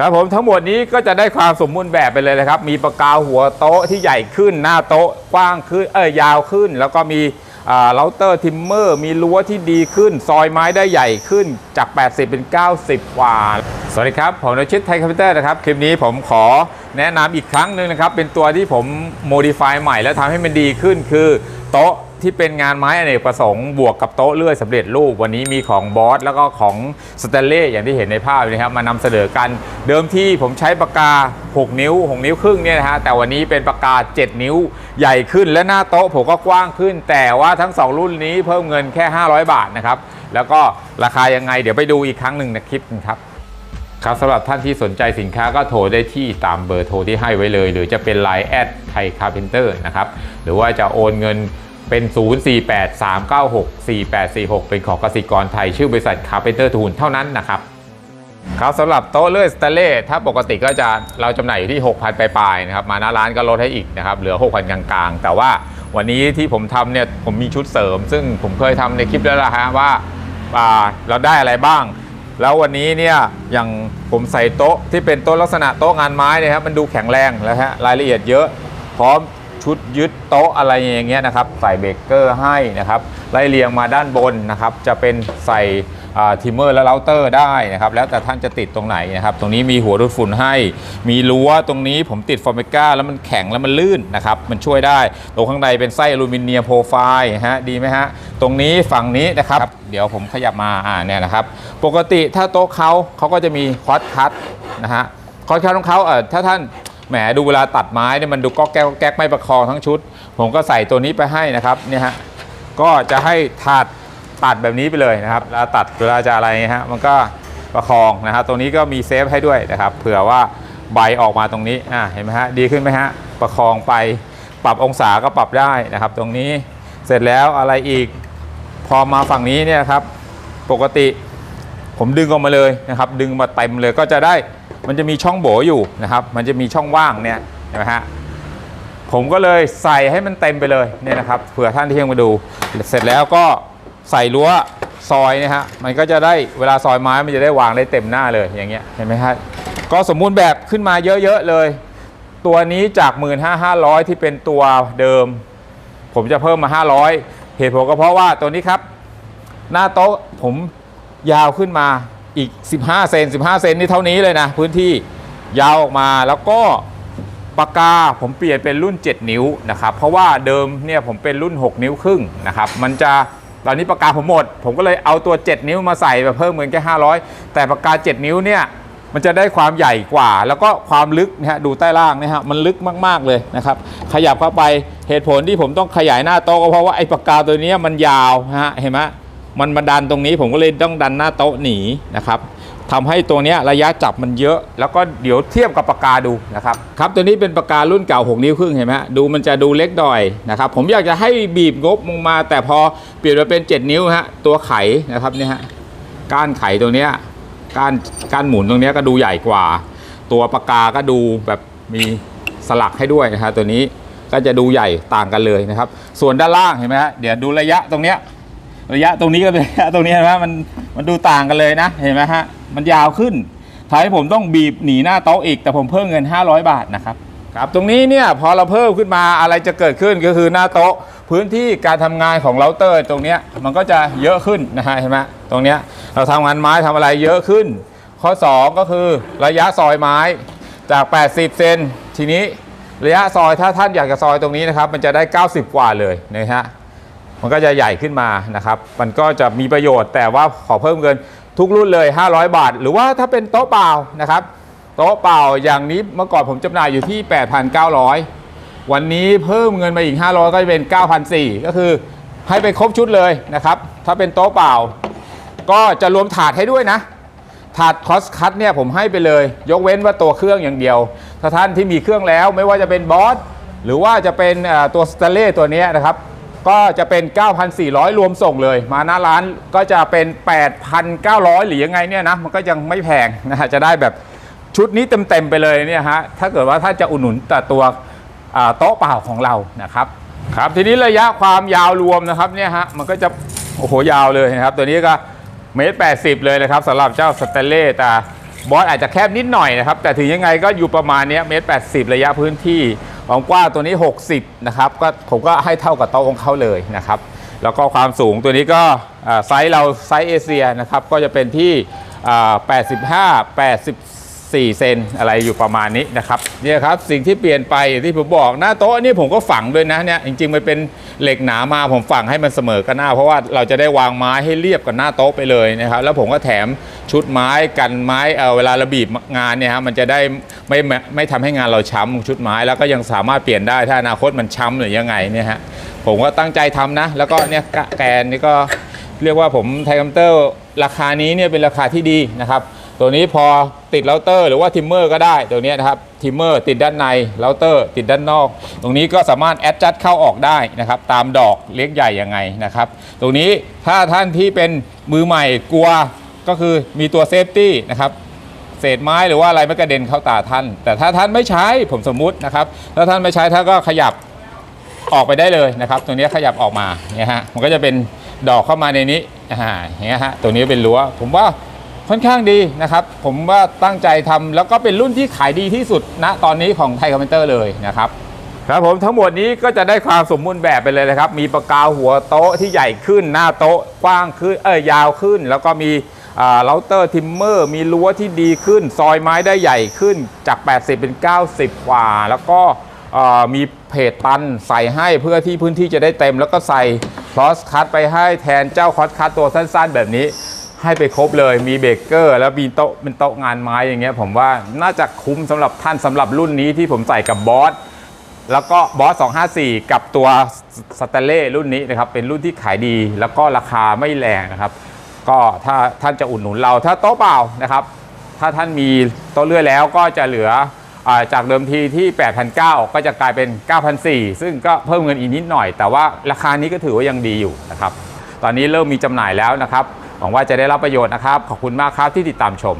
ครับผมทั้งหมดนี้ก็จะได้ความสมบูรณ์แบบไปเลยนะครับ มีปากกาหัวโต๊ะที่ใหญ่ขึ้นหน้าโต๊ะกว้างขึ้นเออยาวขึ้น แล้วก็มีเราเตอร์ทิมเมอร์มีรั้วที่ดีขึ้น ซอยไม้ได้ใหญ่ขึ้นจาก 80 เป็น 90 กว่า สวัสดีครับ ผมนชิตไทยคอมพิวเตอร์นะครับ คลิปนี้ผมขอแนะนำอีกครั้งหนึ่งนะครับ เป็นตัวที่ผมโมดิฟายใหม่แล้วทำให้มันดีขึ้นคือโต๊ะ ที่เป็นงานไม้อเนกประสงค์บวกกับโต๊ะเลื่อยสำเร็จรูป วันนี้มีของบอสแล้วก็ของสเตเล่อย่างที่เห็นในภาพนะครับมานำเสนอกัน เดิมที่ผมใช้ปากกา 6 นิ้ว 6 นิ้วครึ่งเนี่ยนะฮะแต่วันนี้เป็นปากกา 7 นิ้วใหญ่ขึ้นและหน้าโต๊ะผมก็กว้างขึ้น แต่ว่าทั้ง 2 รุ่นนี้เพิ่มเงินแค่ 500 บาทนะครับแล้วก็ราคายังไงเดี๋ยวไปดูอีกครั้งหนึ่งในคลิปนะครับครับสำหรับท่านที่สนใจสินค้าก็โทรได้ที่ตามเบอร์โทรที่ให้ไว้เลย หรือจะเป็น Line แอดไทยคาร์เพนเตอร์นะครับหรือว่าจะโอนเงิน เป็น 0483964846 เป็นของกสิกรไทย ชื่อบริษัทคาร์เพนเตอร์ทูนเท่านั้นนะครับครับสำหรับโต๊ะเลื่อยสเตเลสถ้าปกติก็จะเราจำหน่ายอยู่ที่ 6,000 ปลายๆนะครับมาหน้าร้านก็ลดให้อีกนะครับเหลือ 6,000 กลางๆ แต่ว่าวันนี้ที่ผมทำเนี่ยผมมีชุดเสริม ซึ่งผมเคยทำในคลิปแล้วละฮะว่าอ่าเราได้อะไรบ้าง แล้ววันนี้เนี่ยอย่างผมใส่โต๊ะที่เป็นโต๊ะลักษณะโต๊ะงานไม้เนี่ยครับมันดูแข็งแรงแล้วฮะรายละเอียดเยอะ พร้อม ชุดยึดโต๊ะอะไรอย่างเงี้ยนะครับ ใส่เบรกเกอร์ให้นะครับไล่เรียงมาด้านบนนะครับ จะเป็นใส่ทิมเมอร์และเราเตอร์ได้นะครับ แล้วแต่ท่านจะติดตรงไหนนะครับ ตรงนี้มีหัวดูดฝุ่นให้ มีรั้วตรงนี้ผมติดฟอร์เมก้าแล้วมันแข็งแล้วมันลื่นนะครับ มันช่วยได้ ตรงข้างในเป็นไส้อลูมิเนียมโปรไฟล์ฮะดีไหมฮะ ตรงนี้ฝั่งนี้นะครับ เดี๋ยวผมขยับมาอ่าเนี่ยนะครับ ปกติถ้าโต๊ะเขาเขาก็จะมีคอร์สคัตนะฮะคอร์สคัตของเขาเออถ้าท่าน แหมดูเวลาตัดไม้เนี่ยมันดูก็แก๊กก็แก๊กไม่ประคองทั้งชุด ผมก็ใส่ตัวนี้ไปให้นะครับเนี่ยฮะก็จะให้ถาดตัดแบบนี้ไปเลยนะครับแล้วตัดเวลาจะอะไรฮะมันก็ประคองนะครับตรงนี้ก็มีเซฟให้ด้วยนะครับเผื่อว่าใบออกมาตรงนี้อ่าเห็นไหมฮะดีขึ้นไหมฮะประคองไปปรับองศาก็ปรับได้นะครับ ตรงนี้เสร็จแล้วอะไรอีกพอมาฝั่งนี้เนี่ยครับปกติผมดึงออกมาเลยนะครับ ดึงมาเต็มเลยก็จะได้ มันจะมีช่องโบอยู่นะครับ มันจะมีช่องว่างเนี่ยเห็นไหมฮะผมก็เลยใส่ให้มันเต็มไปเลยเนี่ยนะครับเผื่อท่านที่ยังมาดูเสร็จแล้วก็ใส่รั้วซอยนะฮะมันก็จะได้เวลาซอยไม้มันจะได้วางได้เต็มหน้าเลยอย่างเงี้ยเห็นไหมฮะก็สมมุติแบบขึ้นมาเยอะๆเลย ตัวนี้จาก 15,500 ที่เป็นตัวเดิม ผมจะเพิ่มมา 500 เหตุผลก็เพราะว่าตัวนี้ครับ หน้าโต๊ะผมยาวขึ้นมา อีก 15 เซน15 เซนนี่เท่านี้เลยนะ พื้นที่ยาวออกมาแล้วก็ปากกาผมเปลี่ยนเป็นรุ่น 7 นิ้วนะครับ เพราะว่าเดิมเนี่ยผมเป็นรุ่น 6 นิ้วครึ่งนะครับ มันจะตอนนี้ปากกาผมหมด ผมก็เลยเอาตัว 7 นิ้วมาใส่แบบเพิ่มเงินแค่ 500 แต่ปากกา 7 นิ้วเนี่ยมันจะได้ความใหญ่กว่า แล้วก็ความลึกนะฮะดูใต้ล่างนะฮะมันลึกมากๆเลยนะครับ ขยับเข้าไปเหตุผลที่ผมต้องขยายหน้าโต๊ะก็เพราะว่าไอ้ปากกาตัวนี้มันยาวนะฮะเห็นไหม มันมาดันตรงนี้ผมก็เลยต้องดันหน้าโต๊ะหนีนะครับทำให้ตัวนี้ระยะจับมันเยอะ แล้วก็เดี๋ยวเทียบกับปากกาดูนะครับครับตัวนี้เป็นปากการุ่นเก่า 6 นิ้วครึ่งเห็นไหมฮะดูมันจะดูเล็กหน่อยนะครับผมอยากจะให้บีบงบลงมา แต่พอเปลี่ยนมาเป็น 7 นิ้วฮะตัวไขนะครับเนี่ยฮะก้านไขตรงเนี้ยการการหมุนตรงนี้ก็ดูใหญ่กว่า ตัวปากกาก็ดูแบบมีสลักให้ด้วยนะครับตัวนี้ก็จะดูใหญ่ต่างกันเลยนะครับ ส่วนด้านล่างเห็นไหมฮะเดี๋ยวดูระยะตรงเนี้ย ระยะตรงนี้ก็เป็นระยะตรงนี้เห็นไหมมันมันดูต่างกันเลยนะเห็นไหมฮะมันยาวขึ้นทำให้ผมต้องบีบหนีหน้าโต๊ะอีกแต่ผมเพิ่มเงิน 500 บาทนะครับครับตรงนี้เนี่ยพอเราเพิ่มขึ้นมาอะไรจะเกิดขึ้นก็คือหน้าโต๊ะพื้นที่การทำงานของเราเตอร์ตรงนี้มันก็จะเยอะขึ้นนะฮะเห็นไหมตรงนี้เราทำงานไม้ทำอะไรเยอะขึ้น ข้อ 2 ก็คือระยะซอยไม้จาก 80 เซนทีนี้ระยะซอยถ้าท่านอยากจะซอยตรงนี้นะครับมันจะได้ 90 กว่าเลยนะฮะ มันก็จะใหญ่ขึ้นมานะครับ มันก็จะมีประโยชน์แต่ว่าขอเพิ่มเงินทุกรุ่นเลย 500 บาท หรือว่าถ้าเป็นโต๊ะเปล่านะครับ โต๊ะเปล่าอย่างนี้เมื่อก่อนผมจำหน่ายอยู่ที่ 8,900 วันนี้เพิ่มเงินมาอีก 500 ก็จะเป็น 9,400 ก็คือให้ไปครบชุดเลยนะครับ ถ้าเป็นโต๊ะเปล่า ก็จะรวมถาดให้ด้วยนะถาดคอสคัตเนี่ยผมให้ไปเลย ยกเว้นว่าตัวเครื่องอย่างเดียว ถ้าท่านที่มีเครื่องแล้วไม่ว่าจะเป็นบอสหรือว่าจะเป็นตัวสเตเล่ตัวนี้นะครับ ก็จะเป็น 9,400 รวมส่งเลย มาหน้าร้านก็จะเป็น 8,900 หรือยังไงเนี่ยนะ มันก็ยังไม่แพงนะฮะจะได้แบบชุดนี้เต็ม ๆ ไปเลยเนี่ยฮะ ถ้าเกิดว่าท่านจะอุดหนุนแต่ตัวโต๊ะเปล่าของเรานะครับ ครับทีนี้ระยะความยาวรวมนะครับเนี่ยฮะ มันก็จะ โอ้โห ยาวเลยนะครับ ตัวนี้ก็เมตรแปเลยนะครับสำหรับเจ้าสเตเล่แต่บอสอาจจะแคบนิดหน่อยนะครับ แต่ถึงยังไงก็อยู่ประมาณเนี้ยเมตรแประยะพื้นที่ ความกว้างตัวนี้ 60 นะครับก็ผมก็ให้เท่ากับโต๊ะของเขาเลยนะครับ แล้วก็ความสูงตัวนี้ก็ไซส์เราไซส์เอเชียนะครับ ก็จะเป็นที่อ่า85 84 เซนอะไรอยู่ประมาณนี้นะครับเนี่ยครับสิ่งที่เปลี่ยนไปที่ผมบอกหน้าโต๊ะนี่ผมก็ฝังด้วยนะเนี่ยจริงๆมันเป็นเหล็กหนามาผมฝังให้มันเสมอกันหน้า เพราะว่าเราจะได้วางไม้ให้เรียบกับหน้าโต๊ะไปเลยนะครับ แล้วผมก็แถม ชุดไม้กันไม้เออเวลาระบีบงานเนี่ยฮะมันจะได้ไม่ไม่ไม่ทำให้งานเราช้ำชุดไม้แล้วก็ยังสามารถเปลี่ยนได้ถ้าอนาคตมันช้ำหรือยังไงเนี่ยฮะผมก็ตั้งใจทำนะ แล้วก็เนี่ยแกนนี่ก็เรียกว่าผมไทคัมเตอร์ราคานี้เนี่ยเป็นราคาที่ดีนะครับ ตัวนี้พอติดเราเตอร์ หรือว่าทิมเมอร์ก็ได้ตัวนี้นะครับทิมเมอร์ติดด้านในเราเตอร์ติดด้านนอก ตรงนี้ก็สามารถแอดจัดเข้าออกได้นะครับ ตามดอกเล็กใหญ่ยังไงนะครับ ตรงนี้ถ้าท่านที่เป็นมือใหม่กลัว ก็คือมีตัวเซฟตี้นะครับเศษไม้หรือว่าอะไรไม่กระเด็นเข้าตาท่าน แต่ถ้าท่านไม่ใช้ผมสมมุตินะครับถ้าท่านไม่ใช้ท่านก็ขยับออกไปได้เลยนะครับตัวนี้ขยับออกมาเนี่ยฮะมันก็จะเป็นดอกเข้ามาในนี้อ่าเงี้ยฮะตัวนี้เป็นรั้วผมว่าค่อนข้างดีนะครับ ผมว่าตั้งใจทำแล้วก็เป็นรุ่นที่ขายดีที่สุดณตอนนี้ของไทยคอมเมนเตอร์เลยนะครับครับผมทั้งหมดนี้ก็จะได้ความสมบูรณ์แบบไปเลยนะครับ มีประกาวหัวโต๊ะที่ใหญ่ขึ้นหน้าโต๊ะกว้างขึ้นเออยาวขึ้น แล้วก็มี เลาเตอร์ทิมเมอร์มีรั้วที่ดีขึ้น ซอยไม้ได้ใหญ่ขึ้นจาก 80 เป็น 90 กว่า แล้วก็อ่อมีเพจตันใส่ให้เพื่อที่พื้นที่จะได้เต็ม แล้วก็ใส่คลอสคัตไปให้แทนเจ้าคลอสคัตตัวสั้นๆ แบบนี้ให้ไปครบเลยมีเบเกอร์ แล้วมีโต๊ะเป็นโต๊ะงานไม้อย่างเงี้ยผมว่าน่าจะคุ้มสำหรับท่านสำหรับรุ่นนี้ที่ผมใส่กับบอสแล้วก็บอส 254 กับตัวสเตเล่รุ่นนี้นะครับ เป็นรุ่นที่ขายดี แล้วก็ราคาไม่แรงนะครับ ก็ถ้าท่านจะอุดหนุนเราถ้าโต๊ะเปล่านะครับ ถ้าท่านมีโต๊ะเลื่อยแล้วก็จะเหลืออาจากเดิมทีที่ 8,900 ก็จะกลายเป็น 9,400 ซึ่งก็เพิ่มเงินอีกนิดหน่อย แต่ว่าราคานี้ก็ถือว่ายังดีอยู่นะครับ ตอนนี้เริ่มมีจำหน่ายแล้วนะครับ หวังว่าจะได้รับประโยชน์นะครับ ขอบคุณมากครับที่ติดตามชม